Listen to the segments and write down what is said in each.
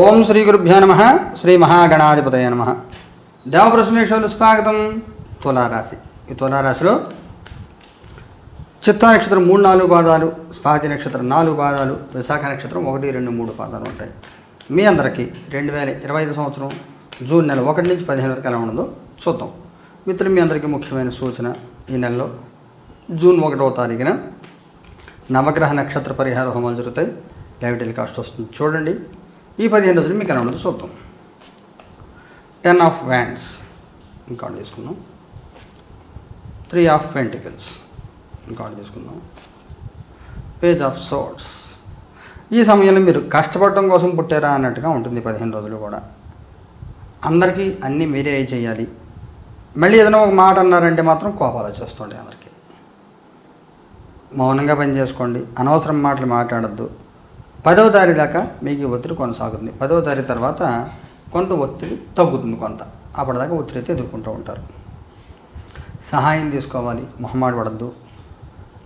ఓం శ్రీ గురుభ్యో నమ శ్రీ మహాగణాధిపతయ నమ. దేవప్రశ్నేశ్వరులు స్వాగతం తులారాశి. ఈ తులారాశిలో చిత్త నక్షత్రం మూడు నాలుగు పాదాలు స్వాతి నక్షత్రం నాలుగు పాదాలు విశాఖ నక్షత్రం ఒకటి రెండు మూడు పాదాలు ఉంటాయి. మీ అందరికీ రెండు వేల ఇరవై ఐదు సంవత్సరం జూన్ నెల ఒకటి నుంచి పదిహేను వరకు ఎలా ఉండదో చూద్దాం. మిత్రులు మీ అందరికీ ముఖ్యమైన సూచన ఈ నెలలో జూన్ ఒకటవ తారీఖున నవగ్రహ నక్షత్ర పరిహార హోమాలు జరుగుతాయి. లైవ్ టెలికాస్ట్ వస్తుంది. చూడండి. ఈ పదిహేను రోజులు మీకు ఎలా ఉండదు చూద్దాం. టెన్ ఆఫ్ వ్యాండ్స్ ఇంకా తీసుకుందాం. త్రీ ఆఫ్ పెంటికల్స్ ఇంకా తీసుకుందాం. పేజ్ ఆఫ్ సోర్ట్స్ ఈ సమయంలో మీరు కష్టపడటం కోసం పుట్టారా అన్నట్టుగా ఉంటుంది పదిహేను రోజులు కూడా. అందరికీ అన్నీ మీరే చేయాలి. మళ్ళీ ఏదైనా ఒక మాట అన్నారంటే మాత్రం కోపాలు వచ్చేస్తుంటాయి అందరికీ. మౌనంగా పని చేసుకోండి. అనవసరం మాటలు మాట్లాడద్దు. పదవ తారీఖు దాకా మీకు ఈ ఒత్తిడి కొనసాగుతుంది. పదవ తారీఖు తర్వాత కొంత ఒత్తిడి తగ్గుతుంది కొంత. అప్పటిదాకా ఒత్తిడి అయితే ఎదుర్కొంటూ ఉంటారు. సహాయం తీసుకోవాలి మొహమాట పడద్దు.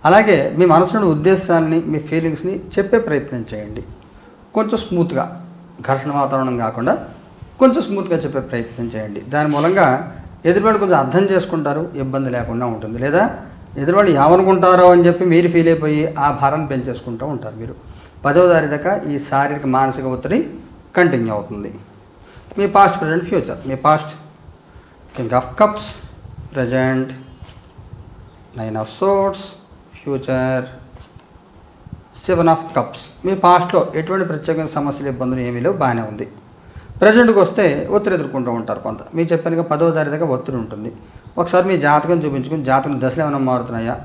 అలాగే మీ మనసులోని ఉద్దేశాన్ని మీ ఫీలింగ్స్ని చెప్పే ప్రయత్నం చేయండి. కొంచెం స్మూత్గా ఘర్షణ వాతావరణం కాకుండా కొంచెం స్మూత్గా చెప్పే ప్రయత్నం చేయండి. దాని మూలంగా ఎదురువాడు కొంచెం అర్థం చేసుకుంటారు ఇబ్బంది లేకుండా ఉంటుంది. లేదా ఎదురువాడు ఏమనుకుంటారో అని చెప్పి మీరు ఫీల్ అయిపోయి ఆ భారాన్ని పెంచేసుకుంటూ ఉంటారు మీరు. పదవ తారీఖు దాకా ఈ శారీరక మానసిక ఒత్తిడి కంటిన్యూ అవుతుంది. మీ past present future me past king of cups present nine of swords future seven of cups మీ పాస్ట్లో ఎటువంటి ప్రత్యేకమైన సమస్యలు ఇబ్బందులు ఏమీ లేవు బాగానే ఉంది. ప్రజెంట్కి వస్తే ఒత్తిడి ఎదుర్కొంటూ ఉంటారు కొంత. మీరు చెప్పానుగా పదవ తారీఖు దాకా ఒత్తిడి ఉంటుంది. ఒకసారి మీ జాతకం చూపించుకుని జాతకం దశలు ఏమైనా మారుతున్నాయా?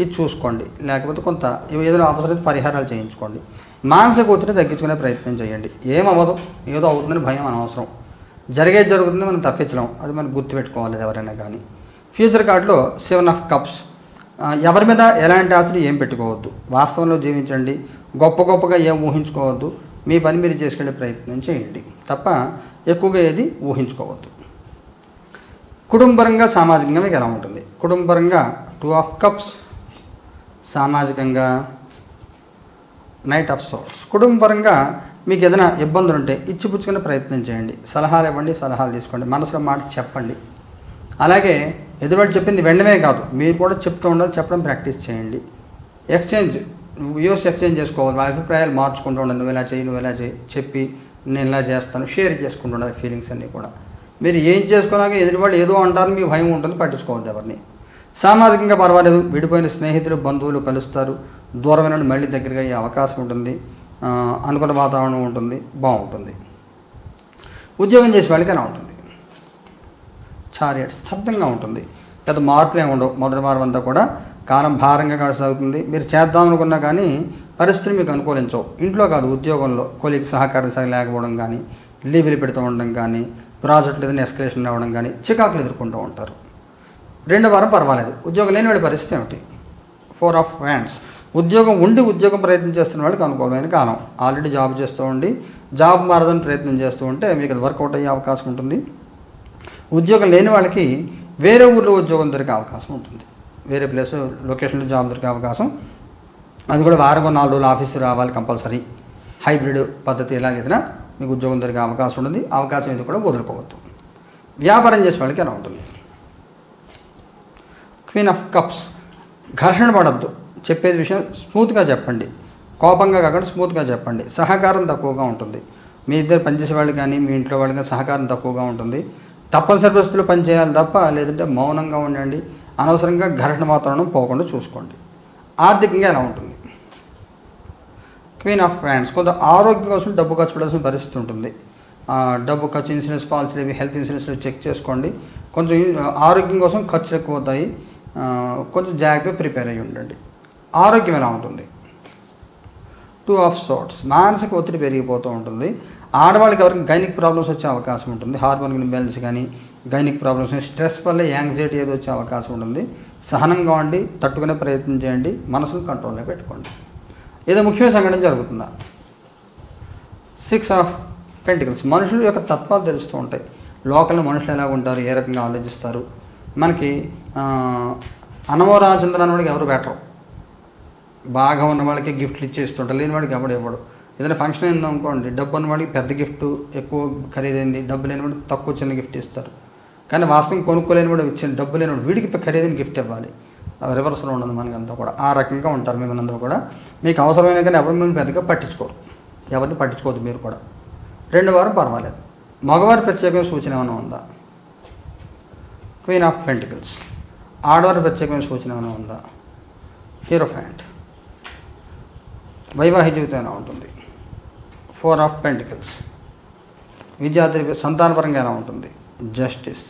ఇది చూసుకోండి. లేకపోతే కొంత ఏదైనా అవసరం పరిహారాలు చేయించుకోండి. మానసిక ఒత్తిడి తగ్గించుకునే ప్రయత్నం చేయండి. ఏమవ్వదు. ఏదో అవుతుందని భయం అనవసరం. జరిగేది జరుగుతుంది మనం తప్పించలేం. అది మనం గుర్తుపెట్టుకోవాలి ఎవరైనా కానీ. ఫ్యూచర్ కార్డులో సెవెన్ ఆఫ్ కప్స్. ఎవరి మీద ఎలాంటి ఆశలు ఏం పెట్టుకోవద్దు. వాస్తవంలో జీవించండి. గొప్ప గొప్పగా ఏం ఊహించుకోవద్దు. మీ పని మీరు చేసుకునే ప్రయత్నం చేయండి. తప్ప ఎక్కువగా ఏది ఊహించుకోవద్దు. కుటుంబరంగా సామాజికంగా మీకు ఎలా ఉంటుంది? కుటుంబపరంగా టూ ఆఫ్ కప్స్ సామాజికంగా నైట్ ఆఫ్ సోర్స్ కుటుంబపరంగా మీకు ఏదైనా ఇబ్బందులు ఉంటే ఇచ్చిపుచ్చుకునే ప్రయత్నం చేయండి. సలహాలు ఇవ్వండి సలహాలు తీసుకోండి. మనసులో మాట చెప్పండి. అలాగే ఎదురువాడు చెప్పింది వెండమే కాదు. మీరు కూడా చెప్తూ ఉండాలి చెప్పడం ప్రాక్టీస్ చేయండి. ఎక్స్చేంజ్ వ్యూస్ ఎక్స్చేంజ్ చేసుకోవాలి. వాళ్ళ అభిప్రాయాలు మార్చుకుంటూ ఉండాలి నువ్వు ఇలా చేయి నువ్వు ఇలా చేయి చెప్పి నేను ఇలా చేస్తాను. షేర్ చేసుకుంటూ ఉండాలి ఫీలింగ్స్ అన్నీ కూడా. మీరు ఏం చేసుకున్నాక ఎదురువాళ్ళు ఏదో అంటారు మీకు భయం ఉంటుంది పట్టించుకోవద్దు ఎవరిని. సామాజికంగా పర్వాలేదు. విడిపోయిన స్నేహితులు బంధువులు కలుస్తారు. దూరమైన మళ్ళీ దగ్గరగా అయ్యే అవకాశం ఉంటుంది. అనుకున్న వాతావరణం ఉంటుంది. బాగుంటుంది. ఉద్యోగం చేసే వాళ్ళకి ఎలా ఉంటుంది. చారియట్ స్తబ్దంగా ఉంటుంది. పెద్ద మార్పులు ఏమి ఉండవు. మొదటి వారం అంతా కూడా కాలం భారంగా కొనసాగుతుంది. మీరు చేద్దాం అనుకున్నా కానీ పరిస్థితులు మీకు అనుకూలించవు. ఇంట్లో కాదు ఉద్యోగంలో కొలికి సహకారం సరి లేకపోవడం కానీ లీవ్లు పెడుతూ ఉండడం కానీ ప్రాజెక్టులు ఏదైనా ఎస్కలేషన్ అవ్వడం కానీ చికాకులు ఎదుర్కొంటూ ఉంటారు. రెండో వారం పర్వాలేదు. ఉద్యోగం లేని వాళ్ళ పరిస్థితి ఏమిటి? ఫోర్ ఆఫ్ హ్యాండ్స్ ఉద్యోగం ఉండి ఉద్యోగం ప్రయత్నం చేస్తున్న వాళ్ళకి అనుకూలమైన కాలం. ఆల్రెడీ జాబ్ చేస్తూ ఉండి జాబ్ మారదని ప్రయత్నం చేస్తూ ఉంటే మీకు అది వర్కౌట్ అయ్యే అవకాశం ఉంటుంది. ఉద్యోగం లేని వాళ్ళకి వేరే ఊర్లో ఉద్యోగం దొరికే అవకాశం ఉంటుంది. వేరే ప్లేస్ లొకేషన్లో జాబ్ దొరికే అవకాశం. అది కూడా వారంగా నాలుగు రోజులు ఆఫీస్కి రావాలి కంపల్సరీ హైబ్రిడ్ పద్ధతి ఎలాగైనా మీకు ఉద్యోగం దొరికే అవకాశం ఉంటుంది. అవకాశం ఇది కూడా వదులుకోవద్దు. వ్యాపారం చేసే వాళ్ళకి ఎలా ఉంటుంది. Queen of cups. ఘర్షణ పడద్దు. చెప్పేది విషయం స్మూత్గా చెప్పండి. కోపంగా కాకుండా స్మూత్గా చెప్పండి. సహకారం తక్కువగా ఉంటుంది. మీ ఇద్దరు పనిచేసే వాళ్ళు కానీ మీ ఇంట్లో వాళ్ళు కానీ సహకారం తక్కువగా ఉంటుంది. తప్పనిసరి పరిస్థితుల్లో పనిచేయాలి తప్ప లేదంటే మౌనంగా ఉండండి. అనవసరంగా ఘర్షణ వాతావరణం పోకుండా చూసుకోండి. ఆర్థికంగా ఎలా ఉంటుంది? Queen of wands. కొంత ఆరోగ్యం కోసం డబ్బు ఖర్చు పెట్టాల్సిన పరిస్థితి ఉంటుంది. డబ్బు ఖర్చు ఇన్సూరెన్స్ పాలసీలు హెల్త్ ఇన్సూరెన్స్లు చెక్ చేసుకోండి. కొంచెం ఆరోగ్యం కోసం ఖర్చులు ఎక్కువ అవుతాయి. కొంచెం జాగ్రత్తగా ప్రిపేర్ అయ్యి ఉండండి. ఆరోగ్యం ఎలా ఉంటుంది? టూ ఆఫ్ సోర్ట్స్ మానసిక ఒత్తిడి పెరిగిపోతూ ఉంటుంది. ఆడవాళ్ళకి ఎవరికి గైనిక్ ప్రాబ్లమ్స్ వచ్చే అవకాశం ఉంటుంది. హార్మోన్ ఇంబ్యాలెన్స్ కానీ గైనిక్ ప్రాబ్లమ్స్ స్ట్రెస్ వల్ల యాంగ్జైటీ ఏదో వచ్చే అవకాశం ఉంటుంది. సహనంగా ఉండి తట్టుకునే ప్రయత్నం చేయండి. మనసును కంట్రోల్లో పెట్టుకోండి. ఏదో ముఖ్యమైన సంఘటన జరుగుతుందా? సిక్స్ ఆఫ్ పెంటికల్స్ మనుషుల యొక్క తత్వాలు తెలుస్తూ ఉంటాయి. లోకల్ మనుషులు ఎలా ఉంటారు? ఏ రకంగా ఆలోచిస్తారు? మనకి అనవరాజేంద్ర అనేవాడికి ఎవరు బెటర్? బాగా ఉన్న వాళ్ళకి గిఫ్ట్లు ఇచ్చేస్తుంటారు లేని వాడికి ఎవడు ఇవ్వడు. ఏదైనా ఫంక్షన్ అయింది అనుకోండి డబ్బు ఉన్నవాడికి పెద్ద గిఫ్ట్ ఎక్కువ ఖరీదైంది డబ్బు లేని తక్కువ చిన్న గిఫ్ట్ ఇస్తారు. కానీ వాస్తవం కొనుక్కోలేని వాడు ఇచ్చిన డబ్బు లేనివాడు వీడికి ఖరీదైన గిఫ్ట్ ఇవ్వాలి. రివర్స్లో ఉండదు మనకంతా కూడా. ఆ రకంగా ఉంటారు మిమ్మల్ని అందరూ కూడా. మీకు అవసరమైన కానీ ఎవరు మిమ్మల్ని పెద్దగా పట్టించుకోరు. ఎవరిని పట్టించుకోవద్దు మీరు కూడా. రెండు వారం పర్వాలేదు. మగవారి ప్రత్యేకమైన సూచన ఏమైనా ఉందా? Queen of pentacles. ఆడవారి ప్రత్యేకమైన సూచన ఏమైనా ఉందా? హీరో ఫ్యాంట్ వైవాహిక జీవితం ఎలా ఉంటుంది? ఫోర్ ఆఫ్ పెంటికల్స్ విద్యార్థి సంతానపరంగా ఎలా ఉంటుంది? జస్టిస్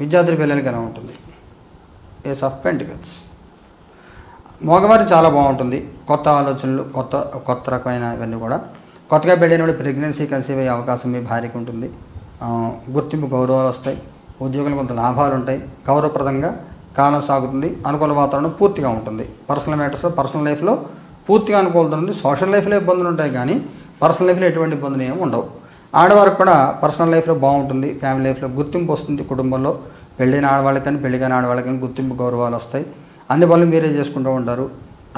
విద్యార్థి పిల్లలకి ఎలా ఉంటుంది? ఏస్ ఆఫ్ పెంటికల్స్ మగవారి చాలా బాగుంటుంది. కొత్త ఆలోచనలు కొత్త కొత్త రకమైన ఇవన్నీ కూడా. కొత్తగా పెళ్ళైన ప్రెగ్నెన్సీ కన్సీవ్ అయ్యే అవకాశం మీ భార్యకు ఉంటుంది. గుర్తింపు గౌరవాలు వస్తాయి. ఉద్యోగులకు కొంత లాభాలు ఉంటాయి. గౌరవప్రదంగా కాలం సాగుతుంది. అనుకూల వాతావరణం పూర్తిగా ఉంటుంది. పర్సనల్ మ్యాటర్స్లో పర్సనల్ లైఫ్లో పూర్తిగా అనుకూలత ఉంది సోషల్ లైఫ్లో ఇబ్బందులు ఉంటాయి కానీ పర్సనల్ లైఫ్లో ఎటువంటి ఇబ్బందులు ఏమి ఉండవు. ఆడవారికి కూడా పర్సనల్ లైఫ్లో బాగుంటుంది. ఫ్యామిలీ లైఫ్లో గుర్తింపు వస్తుంది కుటుంబంలో. పెళ్ళైన ఆడవాళ్ళకి కానీ పెళ్ళి కాని ఆడవాళ్ళకి కానీ గుర్తింపు గౌరవాలు వస్తాయి. అన్ని పనులు మీరే చేసుకుంటూ ఉంటారు.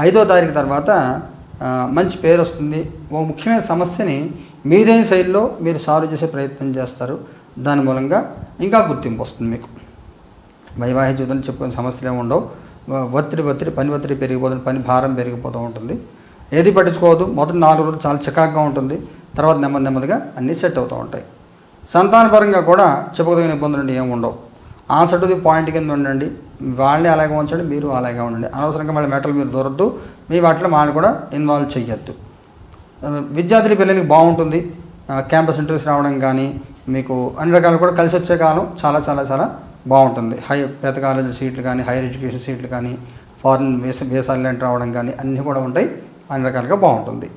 ఐదో తారీఖు తర్వాత మంచి పేరు వస్తుంది. ఓ ముఖ్యమైన సమస్యని మీదైన శైలిలో మీరు సాల్వ్ చేసే ప్రయత్నం చేస్తారు. దాని మూలంగా ఇంకా గుర్తింపు వస్తుంది మీకు. వైవాహిక జీవితంలో చెప్పుకునే సమస్యలు ఏమి ఉండవు. ఒత్తిడి ఒత్తిడి పని ఒత్తిడి పెరిగిపోతుంది పని భారం పెరిగిపోతూ ఉంటుంది. ఏది పట్టించుకోవద్దు మొదటి నాలుగు రోజులు చాలా చికాకుగా ఉంటుంది. తర్వాత నెమ్మది నెమ్మదిగా అన్నీ సెట్ అవుతూ ఉంటాయి. సంతానపరంగా కూడా చెప్పుకోదగిన ఇబ్బందులు ఏమి ఉండవు. ఆన్సర్ టు ది పాయింట్ కింద ఉండండి. వాళ్ళని అలాగే ఉంచండి మీరు అలాగే ఉండండి. అనవసరంగా వాళ్ళ మెటల్ మీరు దొరద్దు. మీ వాటిలో వాళ్ళని కూడా ఇన్వాల్వ్ చేయొద్దు విద్యార్థుల పిల్లలకి బాగుంటుంది. క్యాంపస్ ఇంటర్వ్యూస్ రావడం కానీ మీకు అన్ని రకాలు కూడా కలిసి వచ్చే కాలం చాలా చాలా చాలా బాగుంటుంది. హై పెద్ద కాలేజీ సీట్లు కానీ హైయర్ ఎడ్యుకేషన్ సీట్లు కానీ ఫారిన్ వేస వేసాలు లాంటి రావడం కానీ అన్నీ కూడా ఉంటాయి. అన్ని రకాలుగా బాగుంటుంది.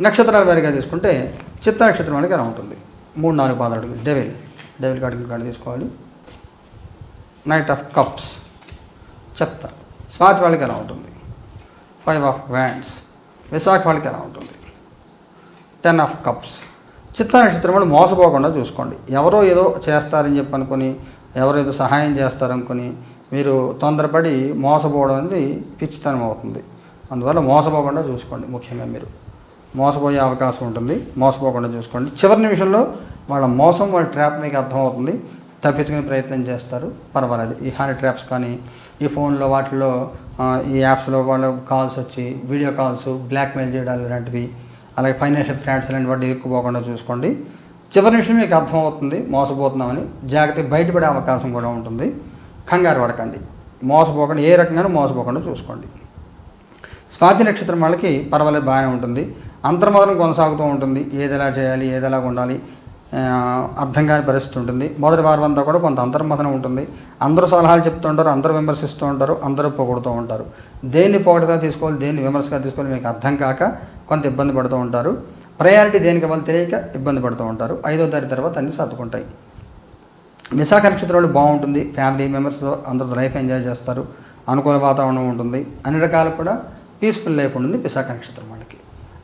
నక్షత్రాల వారిగా తీసుకుంటే చిత్త నక్షత్రం అనేది ఎలా ఉంటుంది. మూడు నాలుగు పాదాలు డెవిల్. డెవిల్ కార్డు కార్డు తీసుకోవాలి. Knight of cups. చెప్త స్వాతి వాళ్ళకి ఎలా ఉంటుంది. Five of wands. విశాఖ వాళ్ళకి ఎలా ఉంటుంది. Ten of cups. చిత్త నక్షత్రం వాళ్ళు మోసపోకుండా చూసుకోండి. ఎవరో ఏదో చేస్తారని చెప్పి అనుకుని ఎవరో ఏదో సహాయం చేస్తారనుకుని మీరు తొందరపడి మోసపోవడం అనేది పిచ్చితనం అవుతుంది. అందువల్ల మోసపోకుండా చూసుకోండి ముఖ్యంగా మీరు. మోసపోయే అవకాశం ఉంటుంది. మోసపోకుండా చూసుకోండి. చివరి నిమిషంలో వాళ్ళ మోసం వాళ్ళ ట్రాప్ మీకు అర్థమవుతుంది. తప్పించుకునే ప్రయత్నం చేస్తారు. పర్వాలేదు. ఈ హానీ ట్రాప్స్ కానీ ఈ ఫోన్లో వాటిల్లో ఈ యాప్స్లో వాళ్ళ కాల్స్ వచ్చి వీడియో కాల్స్ బ్లాక్మెయిల్ చేయడాలు ఇలాంటివి అలాగే ఫైనాన్షియల్ ఫ్రాడ్స్ ఇలాంటి వాటి ఇరుక్కుపోకుండా చూసుకోండి. చివరి నిమిషం మీకు అర్థమవుతుంది మోసపోతున్నామని. జాగ్రత్త బయటపడే అవకాశం కూడా ఉంటుంది. కంగారు పడకండి. మోసపోకుండా ఏ రకంగానూ మోసపోకుండా చూసుకోండి. స్వాతి నక్షత్రం వాళ్ళకి పర్వాలేదు బాగానే ఉంటుంది. అంతర్మదనం కొనసాగుతూ ఉంటుంది. ఏది ఎలా చేయాలి ఏది ఎలా ఉండాలి అర్థం కాని పరిస్థితి ఉంటుంది. మొదటి వారం అంతా కూడా కొంత అంతర్మదనం ఉంటుంది. అందరూ సలహాలు చెప్తూ ఉంటారు అందరూ విమర్శిస్తూ ఉంటారు అందరూ పొగుడుతూ ఉంటారు. దేన్ని పొగడుగా తీసుకోవాలి దేన్ని విమర్శగా తీసుకోవాలి మీకు అర్థం కాక కొంత ఇబ్బంది పడుతూ ఉంటారు. ప్రయారిటీ దేనికి వాళ్ళు తెలియక ఇబ్బంది పడుతూ ఉంటారు. ఐదో తారీఖు తర్వాత అన్నీ సర్దుకుంటాయి. విశాఖ నక్షత్రాలు బాగుంటుంది. ఫ్యామిలీ మెంబర్స్తో అందరూ లైఫ్ ఎంజాయ్ చేస్తారు. అనుకూల వాతావరణం ఉంటుంది. అన్ని రకాలు కూడా పీస్ఫుల్ లైఫ్ ఉంటుంది విశాఖ నక్షత్రం వాళ్ళకి.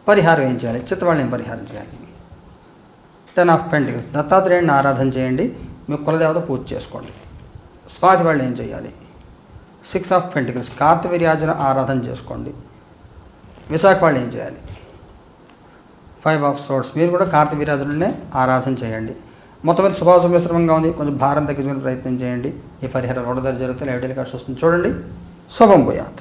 పరిహారం ఏం చేయాలి? చిత్తవాళ్ళు పరిహారం చేయాలి? టెన్ ఆఫ్ పెంటికల్స్ దత్తాత్రేయుడిని ఆరాధన చేయండి. మీ కులదేవత పూజ చేసుకోండి. స్వాతి వాళ్ళు ఏం చేయాలి? సిక్స్ ఆఫ్ పెంటికల్స్ కార్తవీర్యాజన ఆరాధన చేసుకోండి. విశాఖ వాళ్ళు ఏం చేయాలి ఫైవ్ ఆఫ్ సోర్స్ మీరు కూడా కార్తవీర్యాజులనే ఆరాధన చేయండి. మొత్తం మీద శుభాశుభ మిశ్రమంగా ఉంది. కొంచెం భారం తగ్గించుకునే ప్రయత్నం చేయండి. ఈ పరిహారం రోడ్డు దగ్గర జరిగితే లైవ్ టెలికాస్ట్ వస్తుంది. చూడండి. శుభం పోయాత్